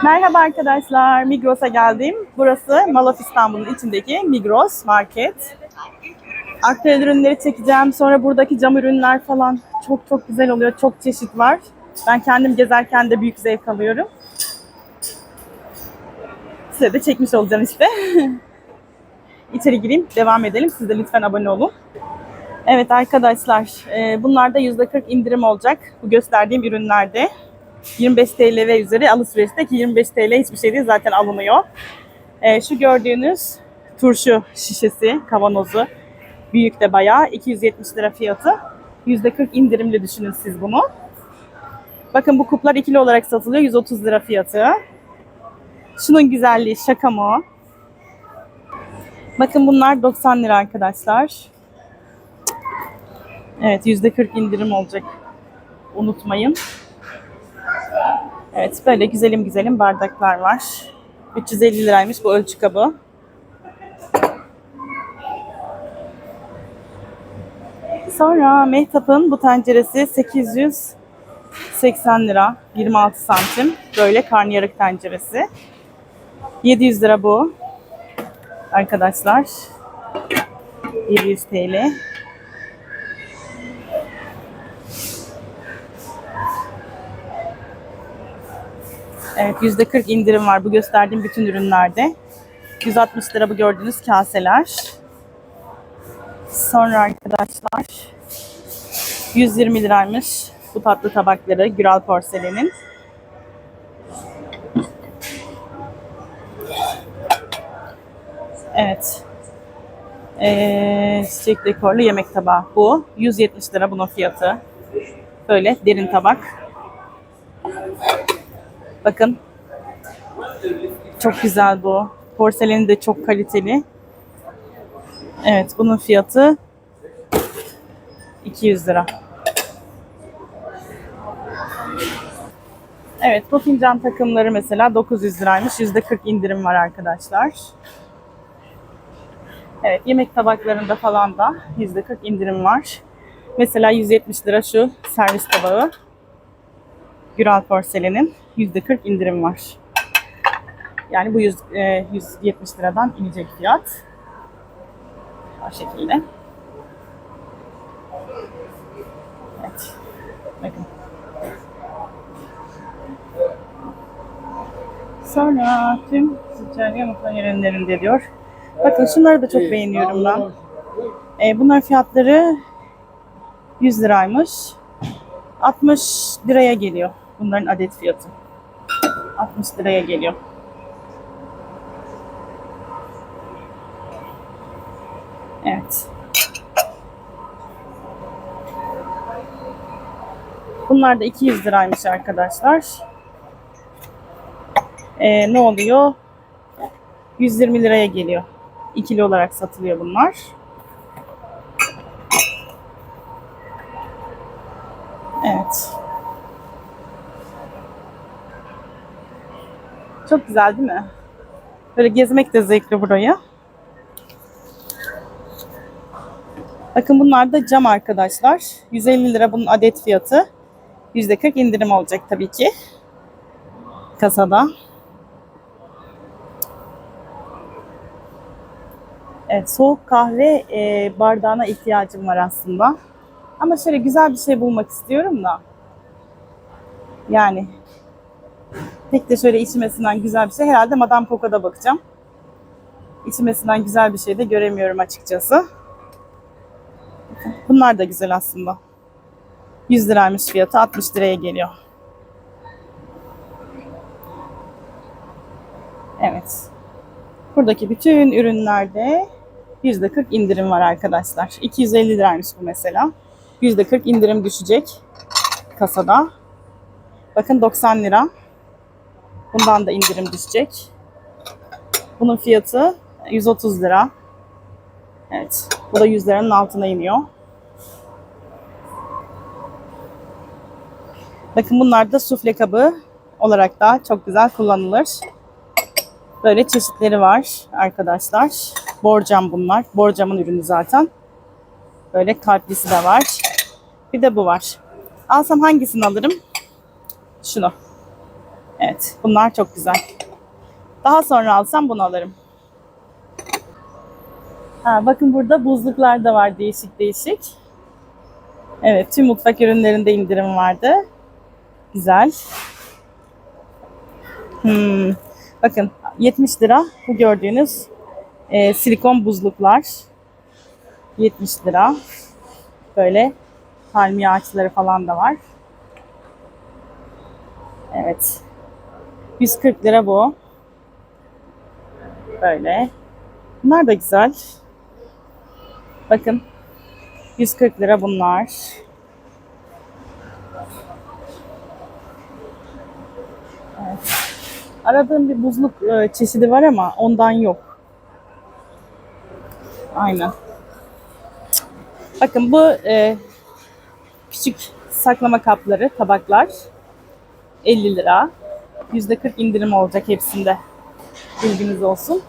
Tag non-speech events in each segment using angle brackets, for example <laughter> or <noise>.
Merhaba arkadaşlar, Migros'a geldim. Burası Mall of İstanbul'un içindeki Migros Market. Aktüel ürünleri çekeceğim. Sonra buradaki cam ürünler falan çok çok güzel oluyor. Çok çeşit var. Ben kendim gezerken de büyük zevk alıyorum. Size de çekmiş olacağım işte. <laughs> İçeri gireyim, devam edelim. Siz de lütfen abone olun. Evet arkadaşlar, e, bunlarda %40 indirim olacak. Bu gösterdiğim ürünlerde. 25 TL ve üzeri alışverişteki 25 TL hiçbir şey değil zaten alınıyor. E, şu gördüğünüz turşu şişesi, kavanozu. Büyük de bayağı 270 lira fiyatı. %40 indirimli düşünün siz bunu. Bakın bu kuplar ikili olarak satılıyor. 130 lira fiyatı. Şunun güzelliği şaka mı? Bakın bunlar 90 lira arkadaşlar. Evet %40 indirim olacak. Unutmayın. Evet böyle güzelim güzelim bardaklar var. 350 liraymış bu ölçü kabı. Sonra Mehtap'ın bu tenceresi 880 lira. 26 santim. Böyle karnıyarık tenceresi. 700 lira bu. Arkadaşlar. 700 TL. Evet %40 indirim var bu gösterdiğim bütün ürünlerde. 160 lira bu gördüğünüz kaseler. Sonra arkadaşlar 120 liraymış bu tatlı tabakları Güral Porselen'in. Evet. Ee, çiçek dekorlu yemek tabağı bu. 170 lira bunun fiyatı. Böyle derin tabak. Bakın. Çok güzel bu. Porseleni de çok kaliteli. Evet bunun fiyatı 200 lira. Evet bu fincan takımları mesela 900 liraymış. %40 indirim var arkadaşlar. Evet yemek tabaklarında falan da %40 indirim var. Mesela 170 lira şu servis tabağı. Güral Porselen'in %40 indirim var. Yani bu 100, e, 170 liradan inecek fiyat. O şekilde. Evet. Bakın. Sonra tüm sıcak mutfak ürünlerinde diyor. Bakın şunları da çok beğeniyorum ben. E, bunlar fiyatları 100 liraymış. 60 liraya geliyor. Bunların adet fiyatı. 60 liraya geliyor. Evet. Bunlar da 200 liraymış arkadaşlar. Ee, ne oluyor? 120 liraya geliyor. İkili olarak satılıyor bunlar. Evet. Çok güzel değil mi? Böyle gezmek de zevkli burayı. Bakın bunlar da cam arkadaşlar. 150 lira bunun adet fiyatı. %40 indirim olacak tabii ki. Kasada. Evet, soğuk kahve e, bardağına ihtiyacım var aslında. Ama şöyle güzel bir şey bulmak istiyorum da. Yani pek de şöyle içmesinden güzel bir şey. Herhalde Madame Coco'da bakacağım. İçmesinden güzel bir şey de göremiyorum açıkçası. Bunlar da güzel aslında. 100 liraymış fiyatı 60 liraya geliyor. Evet. Buradaki bütün ürünlerde %40 indirim var arkadaşlar. 250 liraymış bu mesela. %40 indirim düşecek kasada. Bakın 90 lira. Bundan da indirim düşecek. Bunun fiyatı 130 lira. Evet. Bu da 100 liranın altına iniyor. Bakın bunlar da sufle kabı olarak da çok güzel kullanılır. Böyle çeşitleri var arkadaşlar. Borcam bunlar. Borcamın ürünü zaten. Böyle kalplisi de var. Bir de bu var. Alsam hangisini alırım? Şunu. Evet, bunlar çok güzel. Daha sonra alsam bunu alırım. Ha, bakın burada buzluklar da var değişik değişik. Evet, tüm mutfak ürünlerinde indirim vardı. Güzel. Hmm. Bakın 70 lira bu gördüğünüz e, silikon buzluklar. 70 lira. Böyle palmiye ağaçları falan da var. Evet. 140 lira bu. Böyle. Bunlar da güzel. Bakın. 140 lira bunlar. Evet. Aradığım bir buzluk e, çeşidi var ama ondan yok. Aynen. Bakın bu e, küçük saklama kapları, tabaklar 50 lira. %40 indirim olacak hepsinde. Bilginiz olsun.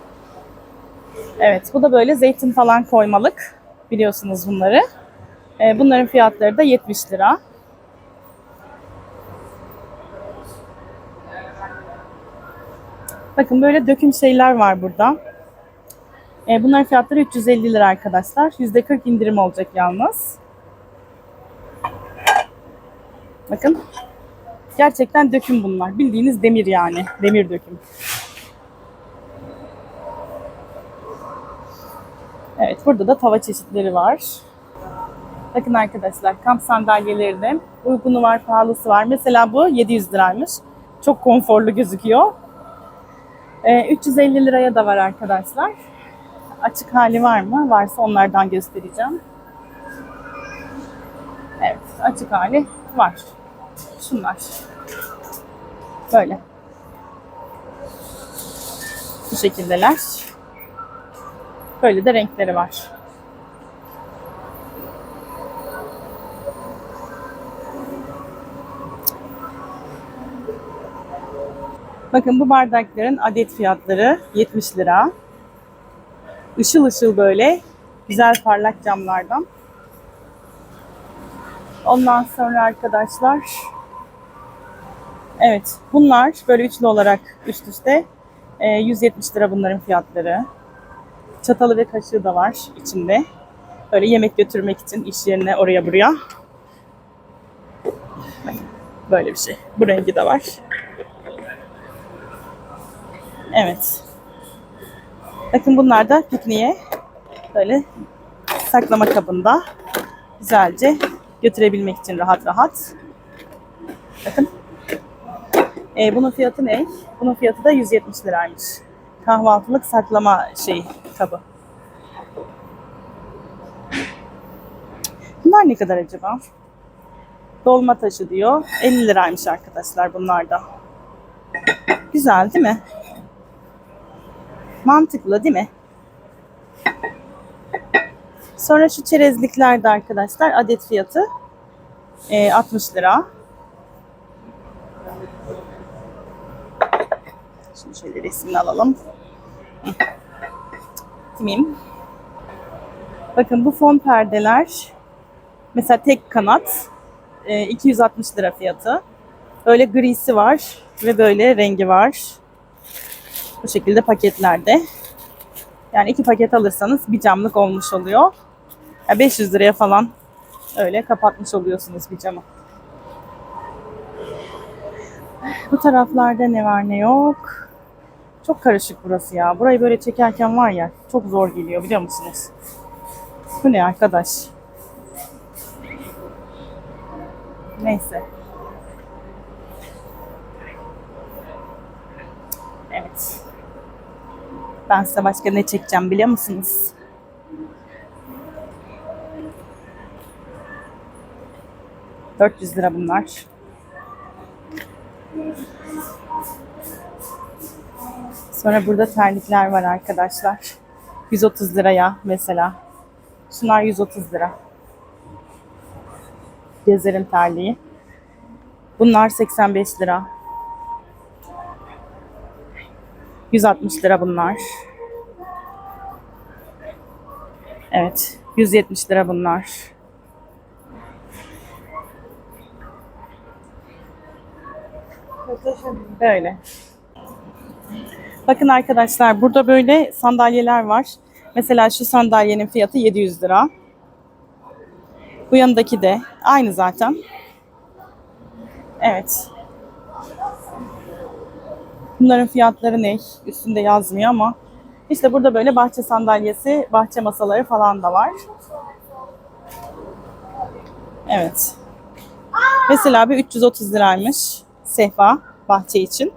Evet, bu da böyle zeytin falan koymalık. Biliyorsunuz bunları. E, bunların fiyatları da 70 lira. Bakın böyle döküm şeyler var burada. E, bunların fiyatları 350 lira arkadaşlar. %40 indirim olacak yalnız. Bakın. Gerçekten döküm bunlar. Bildiğiniz demir yani. Demir döküm. Evet burada da tava çeşitleri var. Bakın arkadaşlar kamp sandalyeleri de uygunu var, pahalısı var. Mesela bu 700 liraymış. Çok konforlu gözüküyor. Ee, 350 liraya da var arkadaşlar. Açık hali var mı? Varsa onlardan göstereceğim. Evet, açık hali var. Şunlar. Böyle. Bu şekildeler. Böyle de renkleri var. Bakın bu bardakların adet fiyatları 70 lira. Işıl ışıl böyle güzel parlak camlardan. Ondan sonra arkadaşlar Evet bunlar böyle üçlü olarak üst üste e, 170 lira bunların fiyatları. Çatalı ve kaşığı da var içinde. Böyle yemek götürmek için iş yerine oraya buraya. Böyle bir şey. Bu rengi de var. Evet. Bakın bunlar da pikniğe böyle saklama kabında güzelce götürebilmek için rahat rahat. Bakın. Ee, bunun fiyatı ne? Bunun fiyatı da 170 liraymış. Kahvaltılık saklama şey kabı. Bunlar ne kadar acaba? Dolma taşı diyor. 50 liraymış arkadaşlar bunlar da. Güzel değil mi? Mantıklı değil mi? Sonra şu çerezlikler de arkadaşlar adet fiyatı e, 60 lira. Şimdi şöyle resmini alalım. Timim. Bakın bu fon perdeler mesela tek kanat e, 260 lira fiyatı. Böyle grisi var ve böyle rengi var. Bu şekilde paketlerde. Yani iki paket alırsanız bir camlık olmuş oluyor. Yani 500 liraya falan öyle kapatmış oluyorsunuz bir camı. Bu taraflarda ne var ne yok. Çok karışık burası ya. Burayı böyle çekerken var ya çok zor geliyor biliyor musunuz? Bu ne arkadaş? Neyse. Evet. Ben size başka ne çekeceğim biliyor musunuz? ...400 lira bunlar. Sonra burada terlikler var arkadaşlar. 130 liraya mesela. Şunlar 130 lira. Gezerin terliği. Bunlar 85 lira. 160 lira bunlar. Evet. 170 lira bunlar. Böyle. Bakın arkadaşlar burada böyle sandalyeler var. Mesela şu sandalyenin fiyatı 700 lira. Bu yanındaki de aynı zaten. Evet. Bunların fiyatları ne? Üstünde yazmıyor ama işte burada böyle bahçe sandalyesi, bahçe masaları falan da var. Evet. Mesela bir 330 liraymış sehpa bahçe için.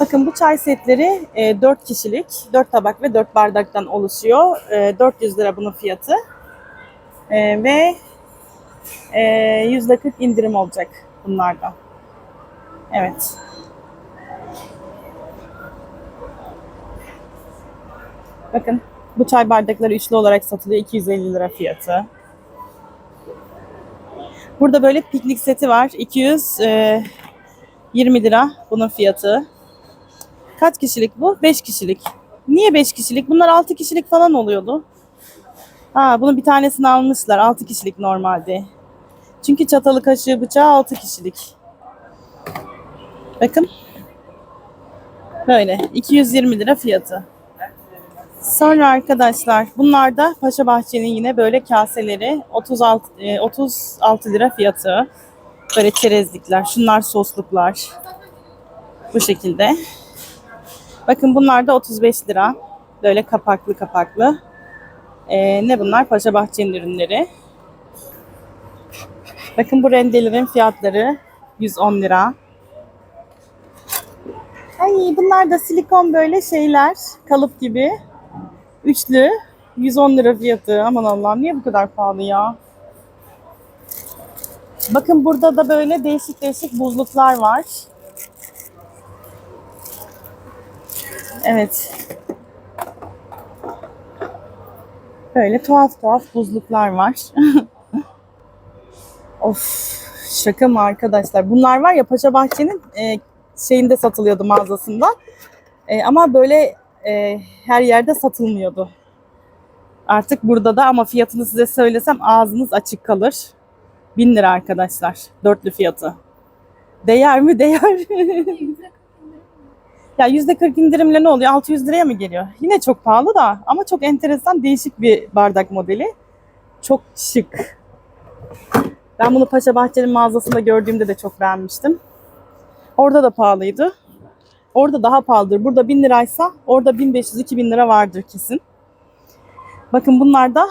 Bakın bu çay setleri e, 4 kişilik, 4 tabak ve 4 bardaktan oluşuyor. E, 400 lira bunun fiyatı. E, ve e, %40 indirim olacak bunlarda. Evet. Bakın bu çay bardakları üçlü olarak satılıyor. 250 lira fiyatı. Burada böyle piknik seti var. 220 lira bunun fiyatı. Kaç kişilik bu? 5 kişilik. Niye 5 kişilik? Bunlar 6 kişilik falan oluyordu. Ha, bunun bir tanesini almışlar. 6 kişilik normalde. Çünkü çatalı kaşığı bıçağı 6 kişilik. Bakın. Böyle 220 lira fiyatı. Sonra arkadaşlar bunlar da Paşa Bahçe'nin yine böyle kaseleri 36 e, 36 lira fiyatı. Böyle çerezlikler, şunlar sosluklar. Bu şekilde. Bakın bunlar da 35 lira. Böyle kapaklı kapaklı. Ee, ne bunlar? Paşa Bahçe'nin ürünleri. Bakın bu rendelerin fiyatları 110 lira. Ay bunlar da silikon böyle şeyler. Kalıp gibi. Üçlü. 110 lira fiyatı. Aman Allah'ım niye bu kadar pahalı ya? Bakın burada da böyle değişik değişik buzluklar var. Evet. Böyle tuhaf tuhaf buzluklar var. <laughs> of şaka mı arkadaşlar? Bunlar var ya Paşa Bahçe'nin e, şeyinde satılıyordu mağazasında. E, ama böyle e, her yerde satılmıyordu. Artık burada da ama fiyatını size söylesem ağzınız açık kalır. 1000 lira arkadaşlar. Dörtlü fiyatı. Değer mi? Değer. <laughs> ya %40 indirimle ne oluyor? 600 liraya mı geliyor? Yine çok pahalı da ama çok enteresan değişik bir bardak modeli. Çok şık. Ben bunu Paşa Bahçe'nin mağazasında gördüğümde de çok beğenmiştim. Orada da pahalıydı. Orada daha pahalıdır. Burada 1000 liraysa orada 1500-2000 lira vardır kesin. Bakın bunlar da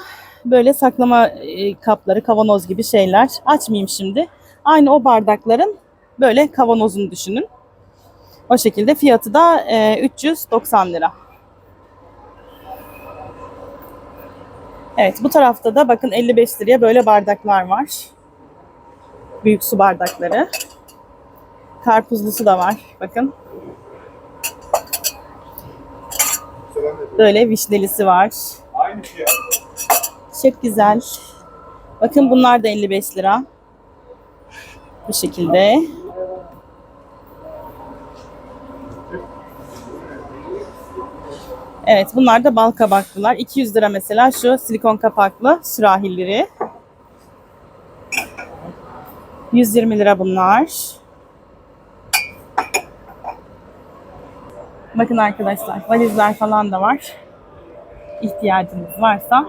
böyle saklama e, kapları, kavanoz gibi şeyler. Açmayayım şimdi. Aynı o bardakların böyle kavanozunu düşünün. O şekilde fiyatı da e, 390 lira. Evet bu tarafta da bakın 55 liraya böyle bardaklar var. Büyük su bardakları. Karpuzlusu da var. Bakın. Böyle vişnelisi var. Aynı fiyat. Çok güzel. Bakın bunlar da 55 lira. Bu şekilde. Evet bunlar da bal kabaklılar. 200 lira mesela şu silikon kapaklı sürahileri. 120 lira bunlar. Bakın arkadaşlar valizler falan da var. İhtiyacınız varsa.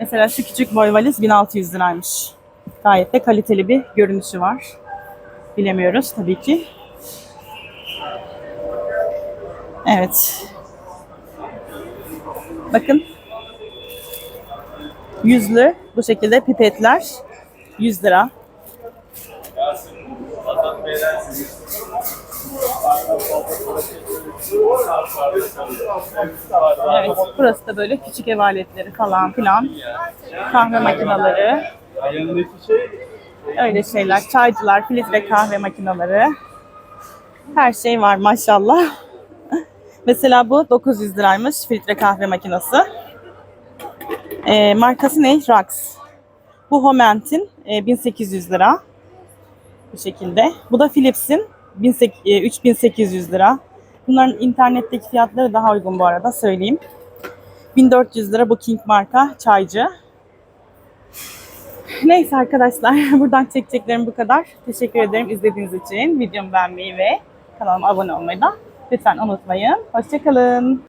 Mesela şu küçük boy valiz 1600 liraymış. Gayet de kaliteli bir görünüşü var. Bilemiyoruz tabii ki. Evet. Bakın. Yüzlü bu şekilde pipetler 100 lira. Evet, burası da böyle küçük ev aletleri falan filan. Kahve makineleri, öyle şeyler. Çaycılar, filtre kahve makineleri. Her şey var maşallah. Mesela bu 900 liraymış filtre kahve makinesi. Ee, markası ne? Rax. Bu Homent'in e, 1800 lira. Bu şekilde. Bu da Philips'in 1800 e, 3800 lira. Bunların internetteki fiyatları daha uygun bu arada söyleyeyim. 1400 lira bu King marka çaycı. Neyse arkadaşlar <laughs> buradan çekeceklerim bu kadar. Teşekkür ederim izlediğiniz için. Videomu beğenmeyi ve kanalıma abone olmayı da lütfen unutmayın. Hoşçakalın.